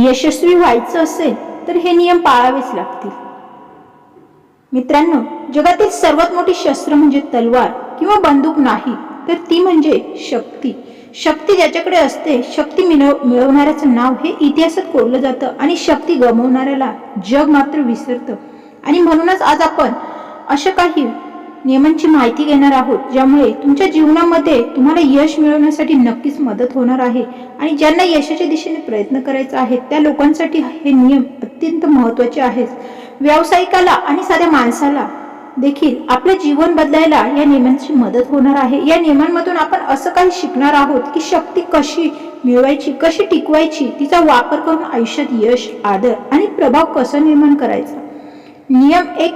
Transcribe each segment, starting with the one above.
यशस्वी व्हायचं असेल तर हे नियम पाळावेच लागतील. मित्रांनो जगातील सर्वात मोठी शस्त्र म्हणजे तलवार किंवा बंदूक नाही तर ती म्हणजे शक्ती. शक्ती ज्याच्याकडे असते शक्ती मिळव मिळवणाऱ्याचं नाव हे इतिहासात कोरलं जातं आणि शक्ती गमवणाऱ्याला जग मात्र विसरतं. आणि म्हणूनच आज आपण अशा काही नियमांची माहिती घेणार आहोत ज्यामुळे तुमच्या जीवनामध्ये तुम्हाला यश मिळवण्यासाठी नक्कीच मदत होणार आहे. आणि ज्यांना यशाच्या दिशेने प्रयत्न करायचा आहे त्या लोकांसाठी हे नियम अत्यंत महत्त्वाचे आहेत. व्यावसायिकाला आणि साध्या माणसाला देखील आपलं जीवन बदलायला या नियमांची मदत होणार आहे. या नियमांमधून आपण असं काही शिकणार आहोत की शक्ती कशी मिळवायची कशी टिकवायची तिचा वापर करून आयुष्यात यश आदर आणि प्रभाव कसा निर्माण करायचा? नियम एक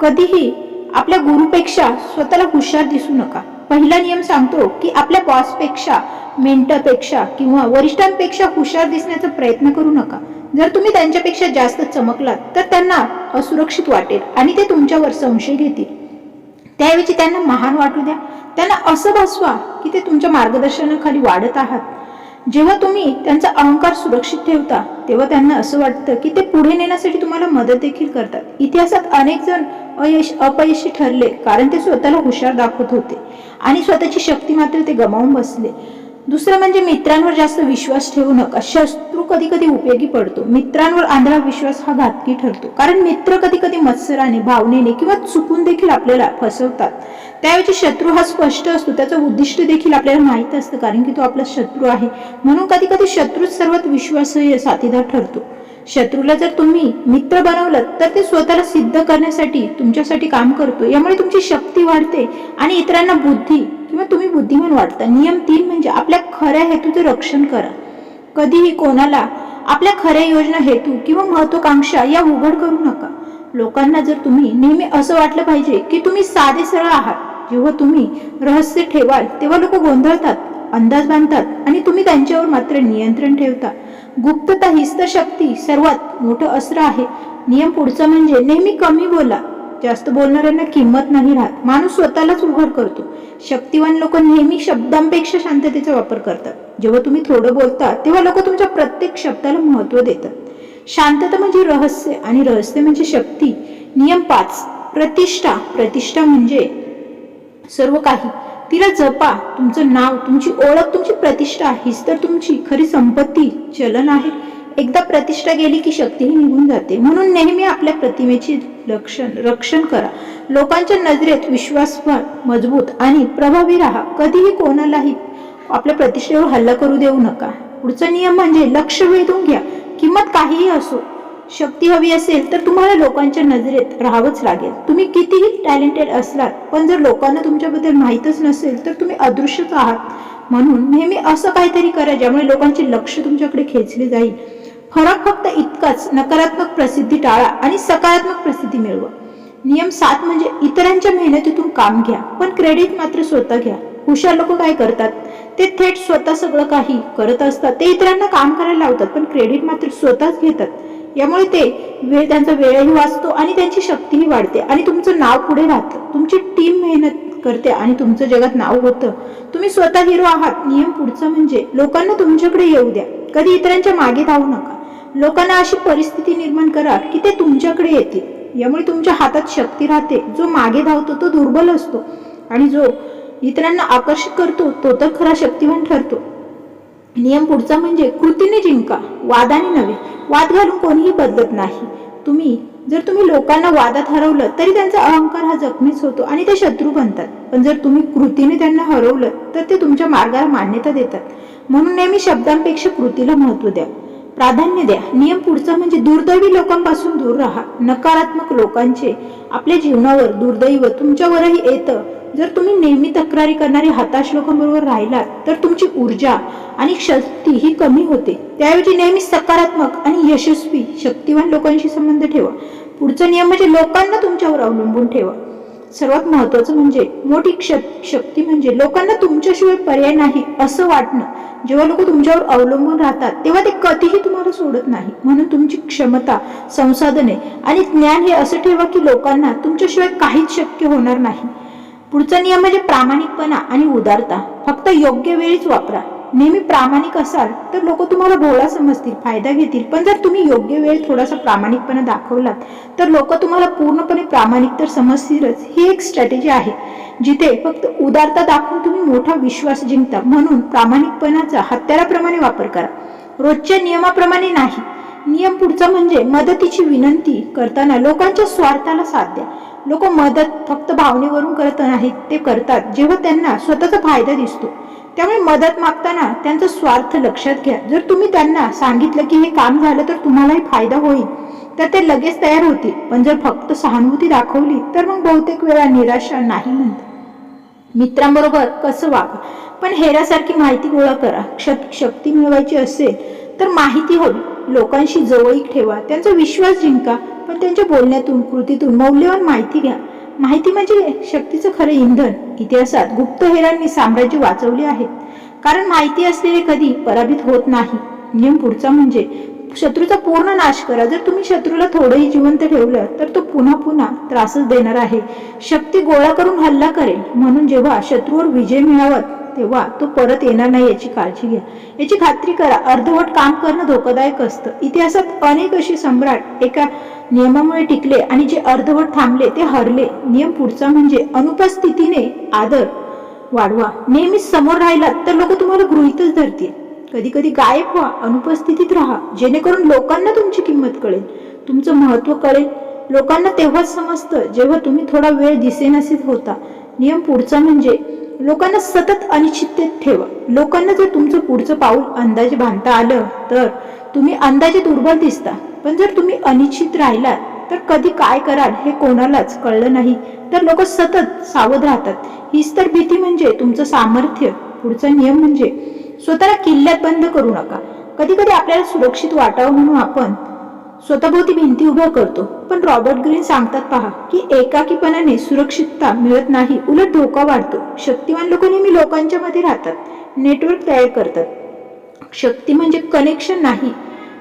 कधीही आपल्या गुरुपेक्षा स्वतःला हुशार दिसू नका. पहिला नियम सांगतो की आपल्या बॉसपेक्षा मेंटरपेक्षा किंवा वरिष्ठांपेक्षा हुशार दिसण्याचा प्रयत्न करू नका. जर तुम्ही त्यांच्यापेक्षा जास्त चमकलात तर त्यांना असुरक्षित वाटेल आणि ते तुमच्यावर संशय घेतील. त्याऐवजी त्यांना महान वाटू द्या. त्यांना असं भासवा की ते तुमच्या मार्गदर्शनाखाली वाढत आहात. जेव्हा तुम्ही त्यांचा अहंकार सुरक्षित ठेवता तेव्हा त्यांना असं वाटतं की ते पुढे नेण्यासाठी तुम्हाला मदत देखील करतात. इतिहासात अनेक जण अयश अपयशी ठरले कारण ते स्वतःला हुशार दाखवत होते. आणि स्वतःची शक्ती मात्र ते गमावून बसले. दुसरं म्हणजे मित्रांवर जास्त विश्वास ठेवू नका. शत्रू कधी कधी उपयोगी पडतो. मित्रांवर आंधळा विश्वास हा घातकी ठरतो. कारण मित्र कधी कधी मत्सराने भावनेने किंवा चुकून देखील आपल्याला फसवतात. त्याऐवजी शत्रू हा स्पष्ट असतो. त्याचं उद्दिष्ट देखील आपल्याला माहीत असतं. कारण की तो आपला शत्रू आहे. म्हणून कधी कधी शत्रूच सर्वात विश्वासही साथीदार ठरतो. शत्रूला जर तुम्ही मित्र बनवलं तर ते स्वतःला सिद्ध करण्यासाठी तुमच्यासाठी काम करतो. यामुळे तुमची शक्ती वाढते आणि इतरांना बुद्धी किंवा तुम्ही बुद्धिमान वाटता. नियम तीन म्हणजे आपल्या खऱ्या हेतूचं रक्षण करा. कधीही कोणाला आपल्या खऱ्या योजना हेतू किंवा महत्वाकांक्षा या उघड करू नका. लोकांना जर तुम्ही नेहमी असं वाटलं पाहिजे की तुम्ही साधे सरळ आहात जेव्हा तुम्ही रहस्य ठेवाल तेव्हा लोक गोंधळतात अंदाज बांधतात आणि तुम्ही त्यांच्यावर मात्र नियंत्रण ठेवता. गुप्तता हीच तर शक्ती सर्वात मोठं अस्त्र आहे. नियम पुढचा म्हणजे नेहमी कमी बोला. जास्त बोलणाऱ्यांना किंमत नाही राहत. माणूस स्वतःलाच उघड करतो. शक्तिवान लोक नेहमी शब्दांपेक्षा शांततेचा वापर करतात. जेव्हा तुम्ही थोडं बोलता तेव्हा लोक तुमच्या प्रत्येक शब्दाला महत्त्व देतात. शांतता म्हणजे रहस्य आणि रहस्य म्हणजे शक्ती. नियम पाच. प्रतिष्ठा. प्रतिष्ठा म्हणजे सर्व काही. तिला जपा. तुमचं नाव तुमची ओळख तुमची प्रतिष्ठा हीच तर तुमची खरी संपत्ती चलन आहे. एकदा प्रतिष्ठा गेली की शक्तीही निघून जाते. म्हणून नेहमी आपल्या प्रतिमेची रक्षण रक्षण करा. लोकांच्या नजरेत विश्वासभर मजबूत आणि प्रभावी राहा. कधीही कोणालाही आपल्या प्रतिष्ठेवर हल्ला करू देऊ नका. पुढचा नियम म्हणजे लक्ष वेधून घ्या. किंमत काहीही असो शक्ती हवी असेल तर तुम्हाला लोकांच्या नजरेत राहावंच लागेल. तुम्ही कितीही टॅलेंटेड असलात पण जर लोकांना तुमच्याबद्दल माहीतच नसेल तर तुम्ही अदृश्यच आहात. म्हणून नेहमी असं काहीतरी करा ज्यामुळे लोकांचे लक्ष तुमच्याकडे खेचले जाईल. फरक फक्त इतकाच. नकारात्मक प्रसिद्धी टाळा आणि सकारात्मक प्रसिद्धी मिळवा. नियम सात म्हणजे इतरांच्या मेहनतीतून काम घ्या पण क्रेडिट मात्र स्वतः घ्या. हुशार लोक काय करतात? ते थेट स्वतः सगळं काही करत असतात. ते इतरांना काम करायला लावतात पण क्रेडिट मात्र स्वतःच घेतात. यामुळे ते वेळ त्यांचा वेळही वाचतो आणि त्यांची शक्तीही वाढते. आणि तुमचं नाव पुढे राहतं. तुमची टीम मेहनत करते आणि तुमचं जगात नाव होतं. तुम्ही स्वतः हिरो आहात. नियम पुढचा म्हणजे लोकांना तुमच्याकडे येऊ द्या. कधी इतरांच्या मागे धावू नका. लोकांना अशी परिस्थिती निर्माण करा की ते तुमच्याकडे येतील. यामुळे तुमच्या हातात शक्ती राहते. जो मागे धावतो तो दुर्बल असतो. आणि जो इतरांना आकर्षित करतो तो तर खरा शक्तिवान ठरतो. नियम पुढचा म्हणजे कृतीने जिंका वादाने नव्हे. वाद घालून कोणीही बदलत नाही. तुम्ही जर तुम्ही लोकांना वादात हरवलं तरी त्यांचा अहंकार हा जखमीच होतो आणि ते शत्रू बनतात. पण जर तुम्ही कृतीने त्यांना हरवलं तर ते तुमच्या मार्गाला मान्यता देतात. म्हणून नेहमी शब्दांपेक्षा कृतीला महत्त्व द्या. प्राधान्य द्या. नियम पुढचा म्हणजे दुर्दैवी लोकांपासून दूर राहा. नकारात्मक लोकांचे आपल्या जीवनावर दुर्दैव तुमच्यावरही येतं. जर तुम्ही नेहमी तक्रारी करणारे हताश लोकांबरोबर राहिलात तर तुमची ऊर्जा आणि शक्ती ही कमी होते. त्याऐवजी नेहमी सकारात्मक आणि यशस्वी शक्तिवान लोकांशी संबंध ठेवा. पुढचा नियम म्हणजे लोकांना तुमच्यावर अवलंबून ठेवा. सर्वात महत्वाचं म्हणजे मोठी क्ष शक्ती म्हणजे लोकांना तुमच्याशिवाय पर्याय नाही असं वाटणं. जेव्हा लोक तुमच्यावर अवलंबून राहतात तेव्हा ते कधीही तुम्हाला सोडत नाही. म्हणून तुमची क्षमता संसाधने आणि ज्ञान हे असं ठेवा की लोकांना तुमच्याशिवाय काहीच शक्य होणार नाही. पुढचा नियम म्हणजे प्रामाणिकपणा आणि उदारता. फक्त योग्य वेळीच वापरा. नेहमी प्रामाणिक असाल तर लोक तुम्हाला भोळा समजतील फायदा घेतील. पण जर तुम्ही योग्य वेळ थोडासा प्रामाणिकपणा दाखवलात तर लोक तुम्हाला पूर्णपणे प्रामाणिक तर समजतीलच. ही एक स्ट्रॅटेजी आहे जिथे फक्त उदारता दाखवून तुम्ही मोठा विश्वास जिंकता. म्हणून प्रामाणिकपणाचा हत्याराप्रमाणे वापर करा. रोजच्या नियमाप्रमाणे नाही. नियम पुढचा म्हणजे मदतीची विनंती करताना लोकांच्या स्वार्थाला साथ द्या. लोक मदत फक्त भावनेवरून करत नाहीत ते करतात. जेव्हा त्यांना स्वतःचा फायदा दिसतो त्यामुळे मदत मागताना त्यांचा स्वार्थ लक्षात घ्या. जर तुम्ही त्यांना सांगितलं की हे काम झालं तर तुम्हालाही फायदा होईल. तर ते लगेच तयार होतील. पण जर फक्त सहानुभूती दाखवली तर मग बहुतेक वेळा निराशा नाही म्हणतात. मित्रांबरोबर कसं वागा? पण हेरासारखी माहिती गोळा करा. शक शक्ती मिळवायची असेल तर माहिती हवी. लोकांशी जवळीक ठेवा. त्यांचा विश्वास जिंका. पण त्यांच्या बोलण्यातून कृतीतून मौल्यवान माहिती घ्या. माहिती म्हणजे शक्तीचं खरं इंधन. इतिहासात गुप्त हेरांनी साम्राज्य वाचवले आहेत कारण माहिती असलेले कधी पराभूत होत नाही. नियम पुढचा म्हणजे शत्रूचा पूर्ण नाश करा. जर तुम्ही शत्रूला थोडंही जिवंत ठेवलं तर तो पुन्हा पुन्हा त्रासच देणार आहे. शक्ती गोळा करून हल्ला करेल. म्हणून जेव्हा शत्रूवर विजय मिळावा तेव्हा तो परत येणार नाही याची काळजी घ्या. याची खात्री करा. अर्धवट काम करणं धोकादायक असतं. इतिहासात अनेक असे सम्राट एका नियमामुळे टिकले आणि जे अर्धवट थांबले ते हरले. नियम पुढचा म्हणजे अनुपस्थितीने आदर वाढवा. नेहमीच समोर राहिलात तर लोक तुम्हाला गृहीतच धरतील. कधी कधी गायब व्हा अनुपस्थितीत राहा. जेणेकरून लोकांना तुमची किंमत कळेल तुमचं महत्त्व कळेल. लोकांना तेव्हाच समजतं जेव्हा तुम्ही थोडा वेळ दिसेनासीत होता. नियम पुढचा म्हणजे लोकांना सतत अनिश्चिततेत ठेवा. लोकांना जर तुमचं पुढचं पाऊल अंदाजे बांधता आलं तर तुम्ही अंदाजे दुर्बल दिसता. पण जर तुम्ही अनिश्चित राहिलात तर कधी काय कराल हे कोणालाच कळलं नाही. तर लोक सतत सावध राहतात. हीच तर भीती म्हणजे तुमचं सामर्थ्य. पुढचा नियम म्हणजे स्वतःला किल्ल्यात बंद करू नका. कधी कधी आपल्याला सुरक्षित वाटावं म्हणून आपण स्वतःभोवती भिंती उभ्या करतो. पण रॉबर्ट ग्रीन सांगतात पहा की एकाकीपणाने सुरक्षितता मिळत नाही उलट धोका वाढतो. शक्तिवान लोक नेहमी लोकांच्या मध्ये राहतात नेटवर्क तयार करतात. शक्ती म्हणजे कनेक्शन नाही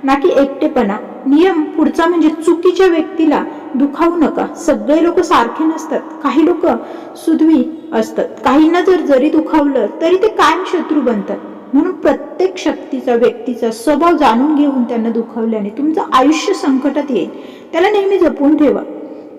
ना की एकटेपणा. नियम पुढचा म्हणजे चुकीच्या व्यक्तीला दुखावू नका. सगळे लोक सारखे नसतात. काही लोक सुधवी असतात. काहींना जर जरी दुखावलं तरी ते कायम शत्रू बनतात. म्हणून प्रत्येक शक्तीचा व्यक्तीचा स्वभाव जाणून घेऊन त्यांना दुखावल्याने तुमचं आयुष्य संकटात येईल. त्याला नेहमी जपून ठेवा.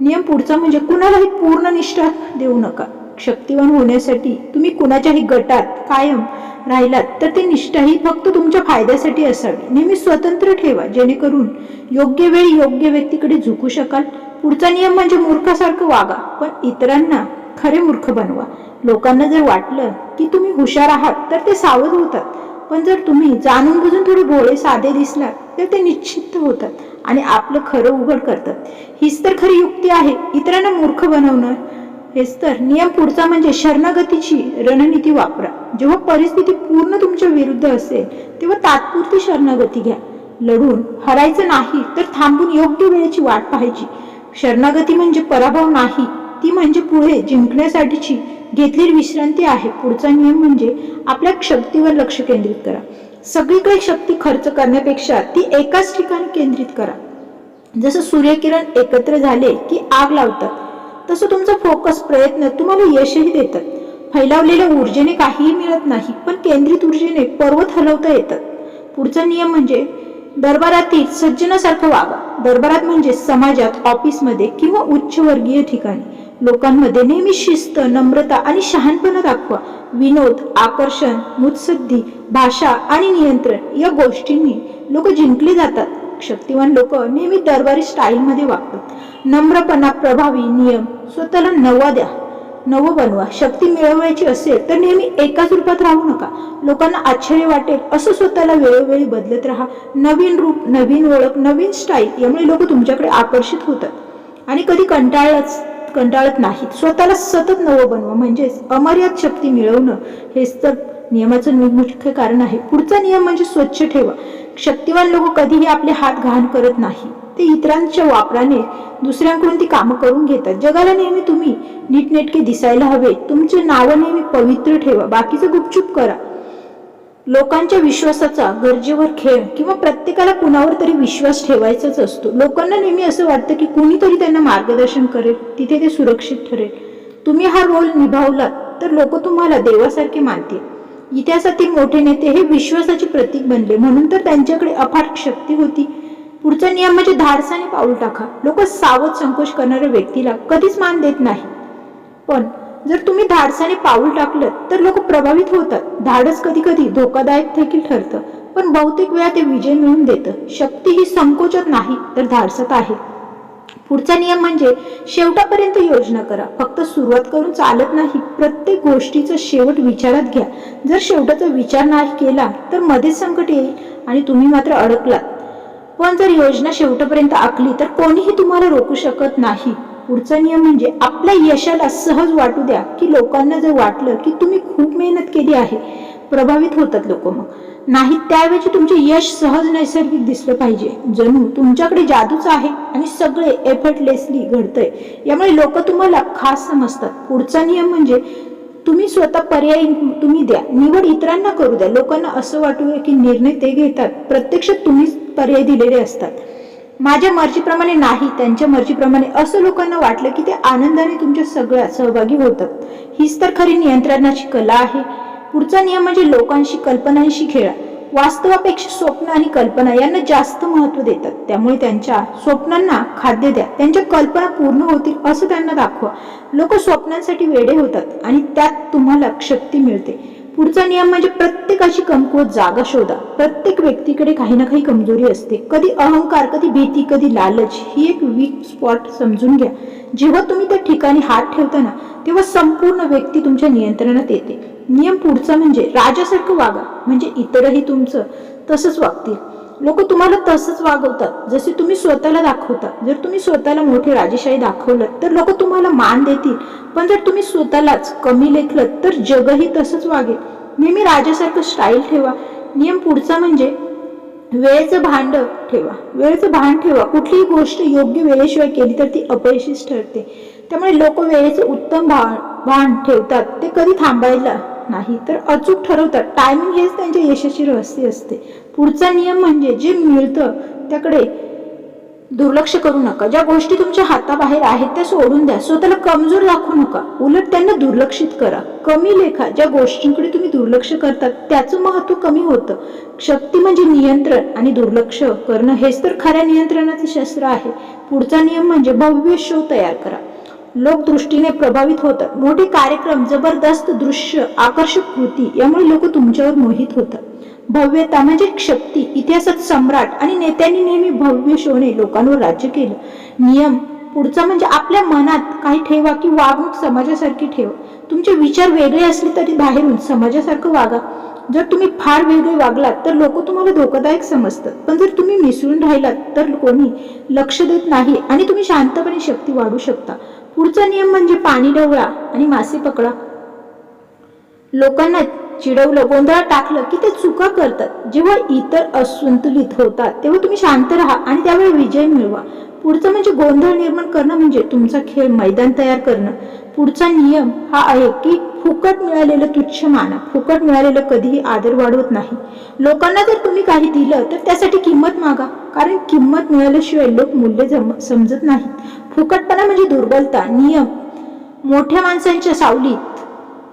नियम पुढचा म्हणजे कुणालाही पूर्ण निष्ठा देऊ नका. शक्तिवान होण्यासाठी तुम्ही कुणाच्याही गटात कायम राहिलात तर ते निष्ठा ही फक्त तुमच्या फायद्यासाठी असावी. नेहमी स्वतंत्र ठेवा जेणेकरून योग्य वेळी योग्य व्यक्तीकडे झुकू शकाल. पुढचा नियम म्हणजे मूर्खासारखं वागा पण इतरांना खरे मूर्ख बनवा. लोकांना जर वाटलं की तुम्ही हुशार आहात तर ते सावध होतात. पण जर तुम्ही जाणून बुजून थोडे भोळे साधे दिसलात तर ते निश्चित होतात आणि आपलं खरं उघड करतात. हीच तर खरी युक्ती आहे इतरांना मूर्ख बनवणं. हेच तर नियम पुढचा म्हणजे शरणागतीची रणनीती वापरा. जेव्हा परिस्थिती पूर्ण तुमच्या विरुद्ध असेल तेव्हा तात्पुरती शरणागती घ्या. लढून हरायचं नाही तर थांबून योग्य वेळेची वाट पाहायची. शरणागती म्हणजे पराभव नाही ती म्हणजे पुढे जिंकण्यासाठीची घेतलेली विश्रांती आहे. पुढचा नियम म्हणजे आपल्या शक्तीवर लक्ष केंद्रित करा. सगळीकडे शक्ती खर्च करण्यापेक्षा ती एकाच ठिकाणी केंद्रित करा. जसं सूर्यकिरण एकत्र झाले की आग लावतात तसं तुमचा फोकस प्रयत्न तुम्हाला यशही देतात. फैलावलेल्या ऊर्जेने काहीही मिळत नाही पण केंद्रित ऊर्जेने पर्वत हलवता येतात. पुढचा नियम म्हणजे दरबारातील सज्जनासारखं वागा. दरबारात म्हणजे समाजात ऑफिसमध्ये किंवा उच्चवर्गीय ठिकाणी. लोकांमध्ये नेहमी शिस्त नम्रता आणि शहाणपणा दाखवा. विनोद आकर्षण मुत्सद्धी भाषा आणि नियंत्रण या गोष्टींनी लोक जिंकले जातात. शक्तिवान लोक नेहमी दरबारी स्टाईलमध्ये वागतात. नम्रपणा प्रभावी नियम स्वतःला नवा द्या. नवं बनवा. शक्ती मिळवायची असेल तर नेहमी एकाच रूपात राहू नका. लोकांना आश्चर्य वाटेल असं स्वतःला वेळोवेळी बदलत राहा. नवीन रूप नवीन ओळख नवीन स्टाईल यामुळे लोक तुमच्याकडे आकर्षित होतात. आणि कधी कंटाळलाच कंटाळत नाहीत. स्वतःला सतत नवं बनवा. म्हणजेच अमर्याद शक्ती मिळवणं हेच तर नियमाचं मुख्य कारण आहे. पुढचा नियम म्हणजे स्वच्छ ठेवा. शक्तिवान लोक कधीही आपले हात घाण करत नाही. ते इतरांच्या वापराने दुसऱ्यांकडून ती कामं करून घेतात. जगाला नेहमी तुम्ही नीटनेटके दिसायला हवे. तुमचे नावं नेहमी पवित्र ठेवा. बाकीचं गुपचूप करा. लोकांच्या विश्वासाचा गरजेवर खेळ किंवा प्रत्येकाला कुणावर तरी विश्वास ठेवायचाच असतो. लोकांना नेहमी असं वाटतं की कुणीतरी त्यांना मार्गदर्शन करेल तिथे ते सुरक्षित ठरेल. तुम्ही हा रोल निभावलात तर लोक तुम्हाला देवासारखे मानतील. इतिहासातील मोठे नेते हे विश्वासाचे प्रतीक बनले. म्हणून तर त्यांच्याकडे अफाट शक्ती होती. पुढचा नियम म्हणजे धाडसाने पाऊल टाका. लोक सावध संकोच करणाऱ्या व्यक्तीला कधीच मान देत नाही. पण जर तुम्ही धाडसाने पाऊल टाकलं तर लोक प्रभावित होतात. धाडस कधी कधी धोकादायक देखील ठरतं. पण बहुतेक वेळा ते विजय मिळवून देतं. शक्ती ही संकोचत नाही तर धाडसत आहे. पुढचा नियम म्हणजे शेवटापर्यंत योजना करा. फक्त सुरुवात करून चालत नाही. प्रत्येक गोष्टीचा शेवट विचारात घ्या. जर शेवटाचा विचार नाही केला तर मध्येच संकट येईल आणि तुम्ही मात्र अडकलात. पण जर योजना शेवटपर्यंत आखली तर कोणीही तुम्हाला रोखू शकत नाही. पुढचा नियम म्हणजे आपल्या यशाला सहज वाटू द्या की लोकांना जर वाटलं की तुम्ही खूप मेहनत केली आहे प्रभावित होतात लोक मग. नाही त्याऐवजी तुमचे यश सहज नैसर्गिक दिसलं पाहिजे. जणू तुमच्याकडे जादूच आहे आणि सगळे एफर्टलेसली घडतंय. यामुळे लोक तुम्हाला खास समजतात. पुढचा नियम म्हणजे तुम्ही स्वतः पर्याय तुम्ही द्या. निवड इतरांना करू द्या. लोकांना असं वाटू की निर्णय ते घेतात. प्रत्यक्षात तुम्हीच पर्याय दिलेले असतात. माझ्या मर्जीप्रमाणे नाही त्यांच्या मर्जीप्रमाणे असं लोकांना वाटलं की ते आनंदाने तुमच्या सगळ्यात सहभागी होतात. हीच तर खरी नियंत्रणाची कला आहे. पुढचा नियम म्हणजे लोकांशी कल्पनांशी खेळा. वास्तवापेक्षा स्वप्न आणि कल्पना यांना जास्त महत्त्व देतात. त्यामुळे त्यांच्या स्वप्नांना खाद्य द्या. त्यांच्या कल्पना पूर्ण होतील असं त्यांना दाखवा. लोक स्वप्नांसाठी वेडे होतात आणि त्यात तुम्हाला शक्ती मिळते. पुढचा नियम म्हणजे प्रत्येकाची कमकुवत जागा शोधा. प्रत्येक व्यक्तीकडे काही ना काही कमजोरी असते. कधी अहंकार कधी भीती कधी लालच ही एक वीक स्पॉट समजून घ्या. जेव्हा तुम्ही त्या ठिकाणी हात ठेवता ना तेव्हा संपूर्ण व्यक्ती तुमच्या नियंत्रणात येते. नियम पुढचा म्हणजे राजासारखं वागा म्हणजे इतरही तुमचं तसंच वागतील. लोक तुम्हाला तसंच वागवतात. जसे तुम्ही स्वतःला दाखवता. जर तुम्ही स्वतःला मोठे राजेशाही दाखवलं तर लोक तुम्हाला मान देतील. पण जर तुम्ही स्वतःलाच कमी लेखलं तर जगही तसंच वागेल. नेहमी राजासारखं स्टाईल ठेवा. नियम पुढचा म्हणजे वेळेचं भांड ठेवा. वेळेचं भान ठेवा. कुठलीही गोष्ट योग्य वेळेशिवाय केली तर ती अपयशीच ठरते. त्यामुळे लोक वेळेचं उत्तम भा भान ठेवतात. ते कधी थांबायला नाही. तर अचूक ठरवतात. टायमिंग हेच त्यांच्या यशाची रहस्य असते. पुढचा नियम म्हणजे जे मिळतं त्याकडे दुर्लक्ष करू नका. ज्या गोष्टी तुमच्या हाताबाहेर आहेत त्या सोडून द्या. स्वतःला कमजोर दाखवू नका. उलट त्यांना दुर्लक्षित करा. कमी लेखा. ज्या गोष्टींकडे तुम्ही दुर्लक्ष करतात त्याचं महत्त्व कमी होतं. शक्ती म्हणजे नियंत्रण आणि दुर्लक्ष करणं. हेच तर खऱ्या नियंत्रणाचं शस्त्र आहे. पुढचा नियम म्हणजे भव्य शो तयार करा. लोक दृष्टीने प्रभावित होतात. मोठे कार्यक्रम जबरदस्त दृश्य आकर्षक कृती यामुळे लोक तुमच्यावर मोहित होतात. भव्यता म्हणजे शक्ती इतिहासात सम्राट आणि नेत्यांनी नेहमी भव्य शोने लोकांवर राज्य केलं. नियम पुढचा म्हणजे आपल्या मनात काही ठेवा की वागणूक समाजासारखी ठेवा. तुमचे विचार वेगळे असले तरी बाहेरून समाजासारखं वागा. जर तुम्ही फार वेगळे वागलात तर लोक तुम्हाला धोकादायक समजतात. पण जर तुम्ही मिसळून राहिलात तर कोणी लक्ष देत नाही आणि तुम्ही शांतपणे शक्ती वाढू शकता. पुढचा नियम म्हणजे पाणी ढवळा आणि मासे पकडा. लोकांना चिडवलं गोंधळात टाकलं की ते चुका करतात. जेव्हा इतर असंतुलित होतात तेव्हा तुम्ही शांत राहा आणि त्यावेळी विजय मिळवा. पुढचं म्हणजे गोंधळ निर्माण करणं म्हणजे तुमचा खेळ मैदान तयार करणं. पुढचा नियम हा आहे की फुकट मिळालेलं तुच्छ माना. फुकट मिळालेलं कधीही आदर वाढवत नाही. लोकांना जर तुम्ही काही दिलं तर त्यासाठी किंमत मागा. कारण किंमत मिळाल्याशिवाय लोक मूल्य जम समजत नाहीत. फुकटपणा म्हणजे दुर्बलता नियम. मोठ्या माणसांच्या सावलीत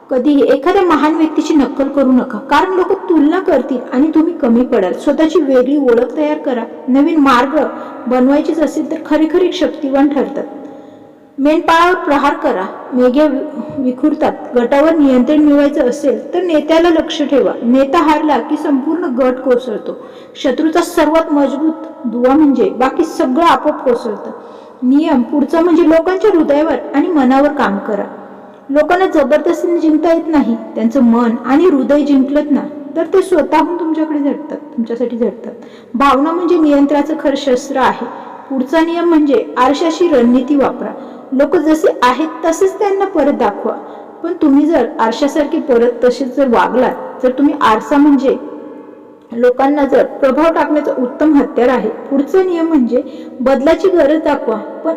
कधीही एखाद्या महान व्यक्तीची नक्कल करू नका. कारण लोक तुलना करतील आणि तुम्ही कमी पडाल. स्वतःची वेगळी ओळख तयार करा. नवीन मार्ग बनवायचेच असेल तर खरेखरी शक्तिवान ठरतात. मेंढपाळावर प्रहार करा. मेघ्या वि- विखुरतात. गटावर नियंत्रण मिळवायचं असेल तर नेत्याला लक्ष ठेवा. नेता हारला की संपूर्ण गट कोसळतो. शत्रूचा सर्वात मजबूत दुवा म्हणजे बाकी सगळं आपोआप कोसळतं. नियम पुढचा म्हणजे लोकांच्या हृदयावर आणि मनावर काम करा. लोकांना जबरदस्तीने जिंकता येत नाही त्यांचं मन आणि हृदय जिंकलत ना तर ते स्वतःहून तुमच्याकडे झडतात तुमच्यासाठी झडतात भावना म्हणजे नियंत्रणाचं खरं शस्त्र आहे. पुढचा नियम म्हणजे आरशाशी रणनीती वापरा. लोक जसे आहेत तसेच त्यांना परत दाखवा. पण तुम्ही जर आरशासारखे परत तसेच जर वागलात जर तुम्ही आरसा म्हणजे लोकांना जर प्रभाव टाकण्याचं उत्तम हत्यार आहे. पुढचा नियम म्हणजे बदलाची गरज दाखवा पण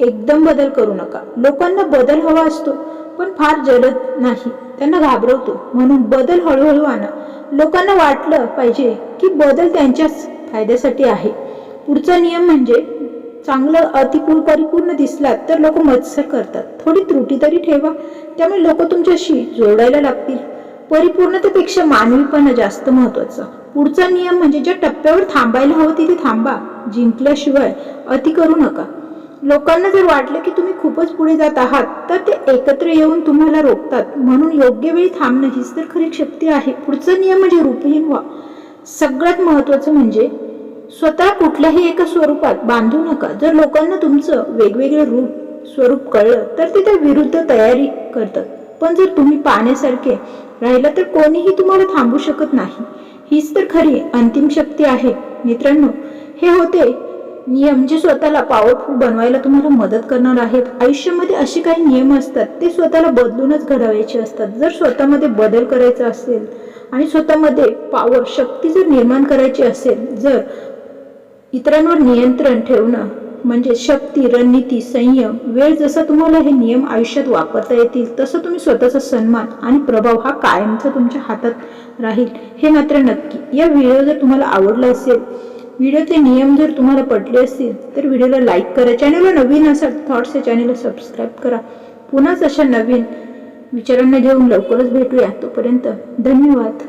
एकदम बदल करू नका. लोकांना बदल हवा असतो पण फार जलद नाही. त्यांना घाबरवतो. म्हणून बदल हळूहळू आणा. लोकांना वाटलं पाहिजे की बदल त्यांच्याच फायद्यासाठी आहे. पुढचा नियम म्हणजे चांगलं अतिपूर परिपूर्ण दिसलात तर लोक मत्सर करतात. थोडी त्रुटी तरी ठेवा. त्यामुळे लोक तुमच्याशी जोडायला लागतील. परिपूर्णतेपेक्षा मानवीपणा जास्त महत्वाचं पुढचा नियम म्हणजे ज्या टप्प्यावर थांबायला हवं तिथे थांबा. जिंकल्याशिवाय अति करू नका. लोकांना जर वाटलं की तुम्ही खूपच पुढे जात आहात तर ते एकत्र येऊन तुम्हाला रोखतात. म्हणून योग्य वेळी थांबणं हीच तर खरी शक्ती आहे. पुढचा नियम म्हणजे रूपहीन व्हा. सगळ्यात महत्वाचं म्हणजे स्वतः कुठल्याही एका स्वरूपात बांधू नका. जर लोकांना तुमचं वेगवेगळं रूप स्वरूप कळलं तर ते त्या विरुद्ध तयारी करतात. पण जर तुम्ही पाण्यासारखे राहिला तर कोणीही तुम्हाला थांबू शकत नाही. हीच तर खरी अंतिम शक्ती आहे. मित्रांनो हे होते नियम जे स्वतःला पॉवरफुल बनवायला तुम्हाला मदत करणार आहेत. आयुष्यामध्ये असे काही नियम असतात ते स्वतःला बदलूनच घडवायचे असतात. जर स्वतःमध्ये बदल करायचा असेल आणि स्वतःमध्ये पॉवर शक्ती जर निर्माण करायची असेल जर इतरांवर नियंत्रण ठेवणं म्हणजे शक्ती रणनीती संयम वेळ जसा तुम्हाला हे नियम आयुष्यात वापरता येतील तसं तुम्ही स्वतःचा सन्मान आणि प्रभाव हा कायमचा तुमच्या हातात राहील हे मात्र नक्की. या व्हिडिओ जर तुम्हाला आवडला असेल व्हिडिओचे नियम जर तुम्हाला पटले असतील तर व्हिडिओला लाईक करा. चॅनलला नवीन असाल थॉट्स या चॅनलला सबस्क्राईब करा. पुन्हाच अशा नवीन विचारांना घेऊन लवकरच भेटूया. तोपर्यंत धन्यवाद.